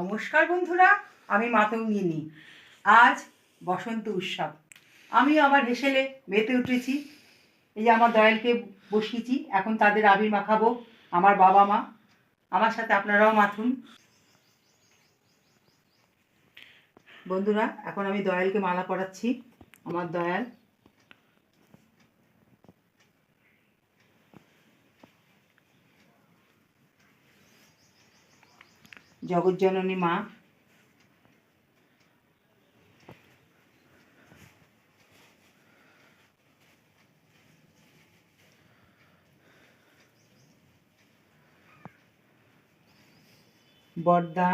নমস্কার বন্ধুরা, আমি মাতঙ্গিনী। আজ বসন্ত উৎসব। আমি আবার হেসেলে মেতে উঠেছি। এই যে আমার দয়ালকে বসিয়েছি, এখন তাদের আবির মাখাবো, আমার বাবা মা। আমার সাথে আপনারাও মাথুন। বন্ধুরা, এখন আমি দয়ালকে মালা পরাচ্ছি, আমার দয়াল। জগজ্জননী মা। বর্দা।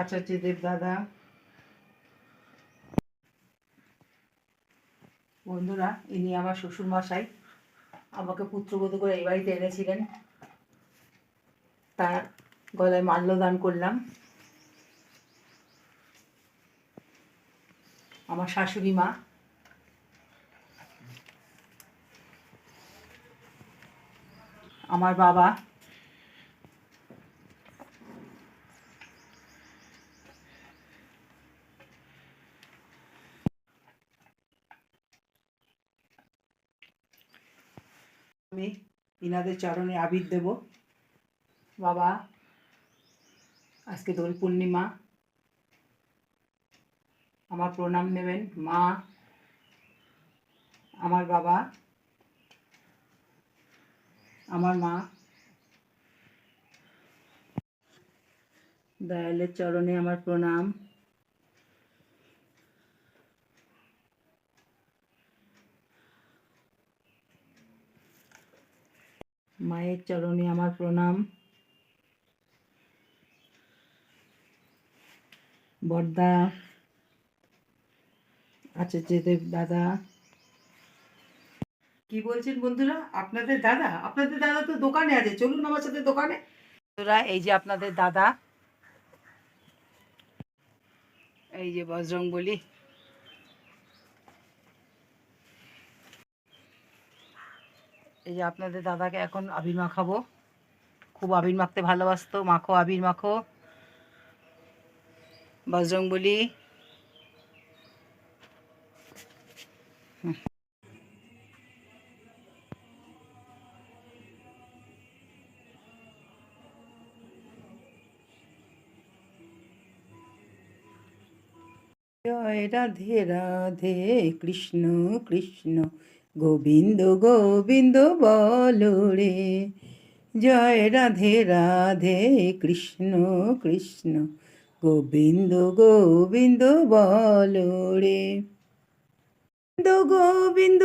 আচার্যদেব দাদা। বন্ধুরা, ইনি আমার শ্বশুর মশাই আমাকে পুত্রবধূ করে এই বাড়িতে এনেছিলেন। তার গলায় মাল্যদান করলাম। আমার শাশুড়ি মা। আমার বাবা। আমি ইনাদের চরণে আবির দেব। বাবা, আজকে দোল পূর্ণিমা। আমার প্রণাম নেবেন মা, আমার বাবা, আমার মা। দয়ালের চরণে আমার প্রণাম। মায়ের চরণে আমার প্রণাম। বর্দা আচার্যদেব দাদা। কি বলছেন বন্ধুরা? আপনাদের দাদা? আপনাদের দাদা তো দোকানে আছে। চলুন আমার সাথে দোকানে। বন্ধুরা, এই যে আপনাদের দাদা। এই যে বজরং বলি এই যে আপনাদের দাদাকে এখন আবির মাখাবো। খুব আবির মাখতে ভালোবাসতো। মাখো, আবির মাখো। বজরং বলি রাধে রাধে, কৃষ্ণ কৃষ্ণ। গোবিন্দ গোবিন্দ বল রে। জয় রাধে রাধে কৃষ্ণ কৃষ্ণ। গোবিন্দ গোবিন্দ বল রে। গোবিন্দ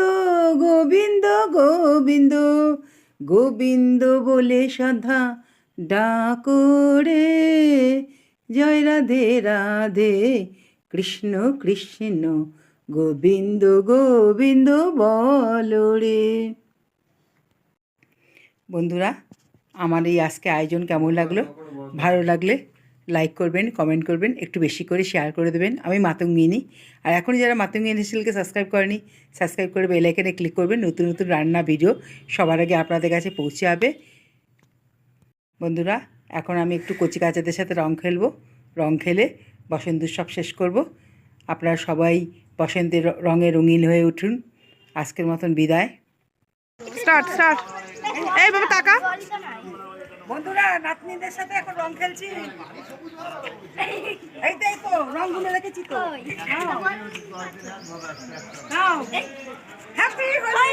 গোবিন্দ গোবিন্দ গোবিন্দ। বলে সধা ডাকরে জয় রাধে রাধে কৃষ্ণ কৃষ্ণ। গোবিন্দ গোবিন্দ বল রে। বন্ধুরা, আমার এই আজকে আয়োজন কেমন লাগল? ভালো লাগলে লাইক করবেন কমেন্ট করবেন, একটু বেশি করে শেয়ার করে দেবেন। আমি মাতঙ্গিনী। আর এখন যারা মাতঙ্গিনী চ্যানেলকে সাবস্ক্রাইব করেনি সাবস্ক্রাইব করে বেল আইকনে ক্লিক করবেন। নতুন নতুন রান্না ভিডিও সবার আগে আপনাদের কাছে পৌঁছে যাবে। বন্ধুরা, এখন আমি একটু কচি কাচাদের সাথে রং খেলব। রং খেলে বসন্ত উৎসব শেষ করব। আপনারা সবাই বসন্তের রঙে রঙিন হয়ে উঠুন। আজকের মতন বিদায়। Start start. এই বাবা টাকা বন্ধুরা নাতনিদের সাথে এখন রং খেলছি। এই তো রংগুলো রেখেছি তো। হ্যাপি হোলি